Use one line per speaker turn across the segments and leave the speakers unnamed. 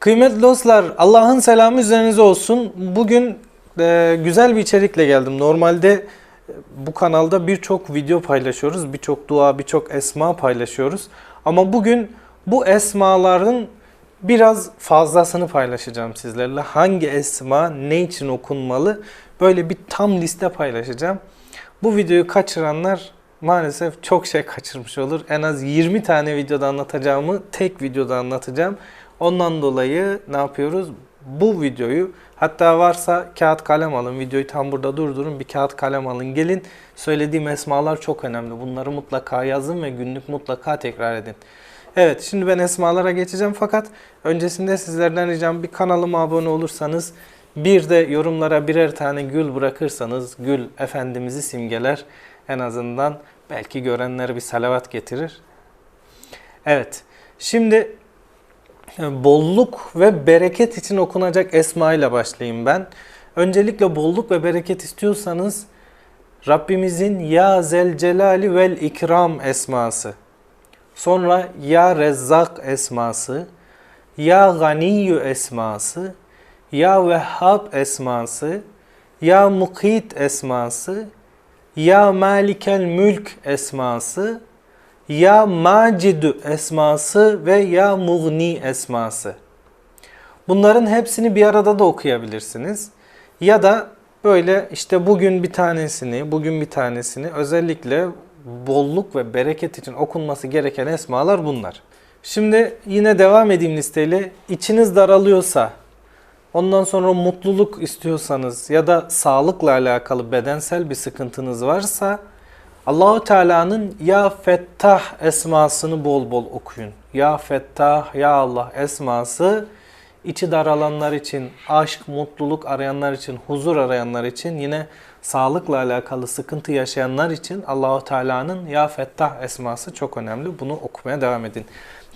Kıymetli dostlar, Allah'ın selamı üzerinize olsun. Bugün e, güzel bir içerikle geldim. Normalde e, bu kanalda birçok video paylaşıyoruz, birçok dua, birçok esma paylaşıyoruz. Ama bugün bu esmaların biraz fazlasını paylaşacağım sizlerle. Hangi esma ne için okunmalı? Böyle bir tam liste paylaşacağım. Bu videoyu kaçıranlar maalesef çok şey kaçırmış olur. En az 20 tane videoda anlatacağımı tek videoda anlatacağım. Ondan dolayı ne yapıyoruz? Bu videoyu hatta varsa kağıt kalem alın. Videoyu tam burada durdurun. Bir kağıt kalem alın. Gelin. Söylediğim esmalar çok önemli. Bunları mutlaka yazın ve günlük mutlaka tekrar edin. Evet şimdi ben esmalara geçeceğim fakat öncesinde sizlerden ricam bir kanalıma abone olursanız bir de yorumlara birer tane gül bırakırsanız gül Efendimiz'i simgeler en azından belki görenlere bir salavat getirir. Evet şimdi bolluk ve bereket için okunacak esma ile başlayayım ben. Öncelikle bolluk ve bereket istiyorsanız Rabbimizin Ya Zel Celali vel İkram esması. Sonra Ya Rezzak esması, Ya Ganiyyu esması, Ya Vehhab esması, Ya Mukit esması, Ya Malikel Mülk esması, Ya Macidu esması ve Ya Mughni esması. Bunların hepsini bir arada da okuyabilirsiniz. Ya da böyle işte bugün bir tanesini, bugün bir tanesini özellikle bolluk ve bereket için okunması gereken esmalar bunlar. Şimdi yine devam edeyim listeyle. İçiniz daralıyorsa, ondan sonra mutluluk istiyorsanız ya da sağlıkla alakalı bedensel bir sıkıntınız varsa Allahu Teala'nın Ya Fettah esmasını bol bol okuyun. Ya Fettah, Ya Allah esması içi daralanlar için, aşk, mutluluk arayanlar için, huzur arayanlar için yine sağlıkla alakalı sıkıntı yaşayanlar için Allahu Teala'nın Ya Fettah esması çok önemli. Bunu okumaya devam edin.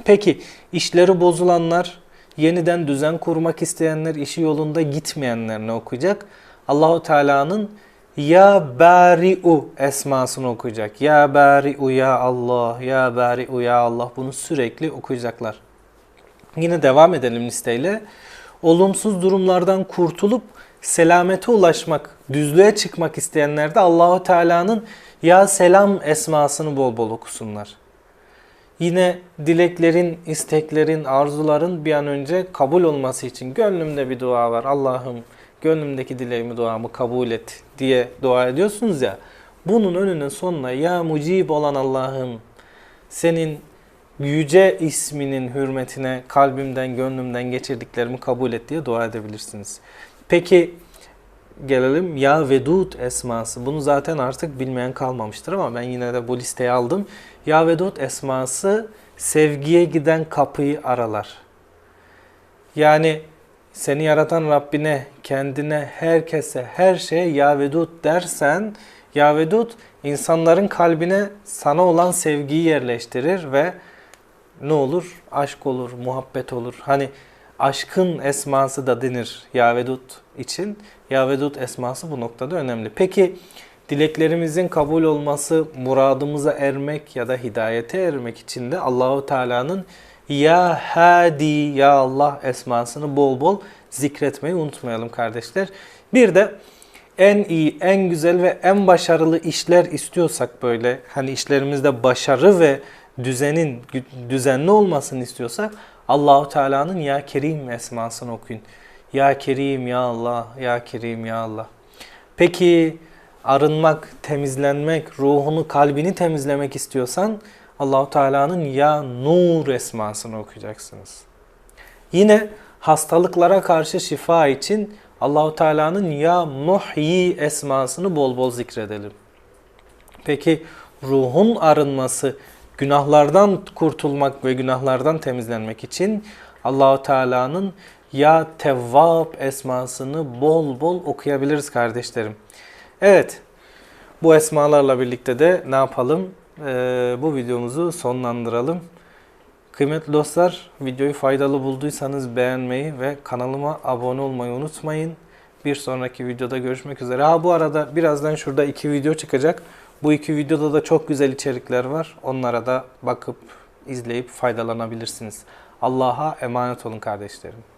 Peki işleri bozulanlar, yeniden düzen kurmak isteyenler, işi yolunda gitmeyenler ne okuyacak? Allahu Teala'nın Ya Bari'u esmasını okuyacak. Ya Bari'u Ya Allah, Ya Bari'u Ya Allah bunu sürekli okuyacaklar. Yine devam edelim listeyle. Olumsuz durumlardan kurtulup selamete ulaşmak, düzlüğe çıkmak isteyenler de Allahu Teala'nın Ya Selam esmasını bol bol okusunlar. Yine dileklerin, isteklerin, arzuların bir an önce kabul olması için gönlümde bir dua var. Allah'ım gönlümdeki dileğimi, duamı kabul et diye dua ediyorsunuz ya. Bunun önünün sonuna ya mucib olan Allah'ım senin yüce isminin hürmetine kalbimden, gönlümden geçirdiklerimi kabul et diye dua edebilirsiniz. Peki gelelim Ya Vedud esması. Bunu zaten artık bilmeyen kalmamıştır ama ben yine de bu listeye aldım. Ya Vedud esması sevgiye giden kapıyı aralar. Yani seni yaratan Rabbine, kendine, herkese, her şeye Ya Vedud dersen Ya Vedud insanların kalbine sana olan sevgiyi yerleştirir ve ne olur? Aşk olur, muhabbet olur. Hani aşkın esması da denir Yavedut için. Yavedut esması bu noktada önemli. Peki dileklerimizin kabul olması, muradımıza ermek ya da hidayete ermek için de Allahu Teala'nın Ya Hadi Ya Allah esmasını bol bol zikretmeyi unutmayalım kardeşler. Bir de en iyi, en güzel ve en başarılı işler istiyorsak böyle hani işlerimizde başarı ve düzenin düzenli olmasını istiyorsak Allahu Teala'nın Ya Kerim esmasını okuyun. Ya Kerim ya Allah, Ya Kerim ya Allah. Peki arınmak, temizlenmek, ruhunu, kalbini temizlemek istiyorsan Allahu Teala'nın Ya Nur esmasını okuyacaksınız. Yine hastalıklara karşı şifa için Allahu Teala'nın Ya Muhyi esmasını bol bol zikredelim. Peki ruhun arınması, günahlardan kurtulmak ve günahlardan temizlenmek için Allahu Teala'nın Ya Tevvab esmasını bol bol okuyabiliriz kardeşlerim. Evet, bu esmalarla birlikte de ne yapalım? Ee, bu videomuzu sonlandıralım. Kıymetli dostlar, videoyu faydalı bulduysanız beğenmeyi ve kanalıma abone olmayı unutmayın. Bir sonraki videoda görüşmek üzere. Ha bu arada birazdan şurada iki video çıkacak. Bu iki videoda da çok güzel içerikler var. Onlara da bakıp izleyip faydalanabilirsiniz. Allah'a emanet olun kardeşlerim.